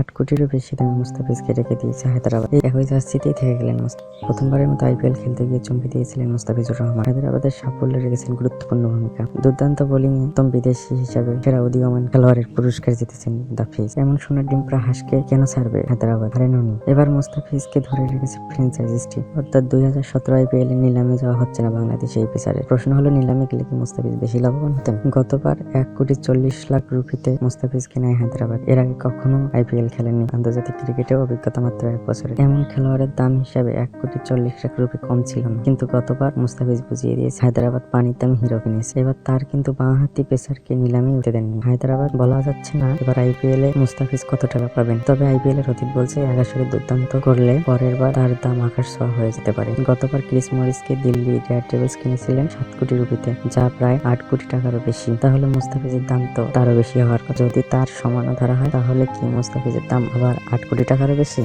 আট কোটিরও বেশি দামে মুস্তাফিজকে রেখে দিয়েছে হায়দ্রাবাদ। এই একই জার্সিতেই থেকে গেলেন মুস্তাফিজ। প্রথমবারের মতো আইপিএল খেলতে গিয়ে চমকে দিয়েছিলেন মুস্তাফিজুর রহমান। হায়দ্রাবাদের সাফল্যে রেখেছেন গুরুত্বপূর্ণ ভূমিকা। দুর্দান্ত বোলিং প্রথম বিদেশি হিসাবে সেরা উদীয়মান খেলোয়াড়ের পুরস্কার জিতেছেন মুস্তাফিজ এমন সোনার ডিম হাসকে কেন ছাড়বে হায়দ্রাবাদ? হারেননি এবার মুস্তাফিজকে ধরে রেখেছে ফ্র্যাঞ্চাইজিসটি অর্থাৎ দুই হাজার সতেরো আইপিএল এ নিলামে যাওয়া হচ্ছে না বাংলাদেশে এই পেসারে প্রশ্ন হলো, নিলামে গেলে কি মুস্তাফিজ বেশি লাভবান হতেন? গতবার এক কোটি চল্লিশ লাখ রুপিতে মুস্তাফিজকে নেয় হায়দ্রাবাদ। এর আগে কখনো আইপিএল খেলেননি। আন্তর্জাতিক ক্রিকেটেও অভিজ্ঞতা মাত্র এক বছরে। এমন খেলোয়াড়ের দাম হিসাবে এক কোটি চল্লিশ লাখ রুপি কম ছিল না। কিন্তু গতবার মুস্তাফিজ বুঝিয়ে দিয়েছে, হায়দ্রাবাদ পানির দামে হিরো কিনেছে এবার তার কিন্তু বাঁহাতি পেসারকে নিলামে উঠে দেননি। হায়দ্রাবাদ বলা যাচ্ছে না, এবার আইপিএল এ মুস্তাফিজ কত টাকা পাবেন। তবে আইপিএল এর অতীত বলছে, একাশরে দুর্দান্ত করলে পরের বার তার দাম আকাশ ছোঁয়া হয়ে যেতে পারে। গতবার ক্রিস মরিসকে দিল্লি রেড ডেভিলস কিনেছিলেন সাত কোটি রুপিতে, যা প্রায় আট কোটি টাকারও বেশি। তাহলে মুস্তাফিজের দাম তো তারও বেশি হওয়ার কথা। যদি তার সমানও ধরা হয়, তাহলে কি মুস্তাফিজের দাম আবার আট কোটি টাকারও বেশি।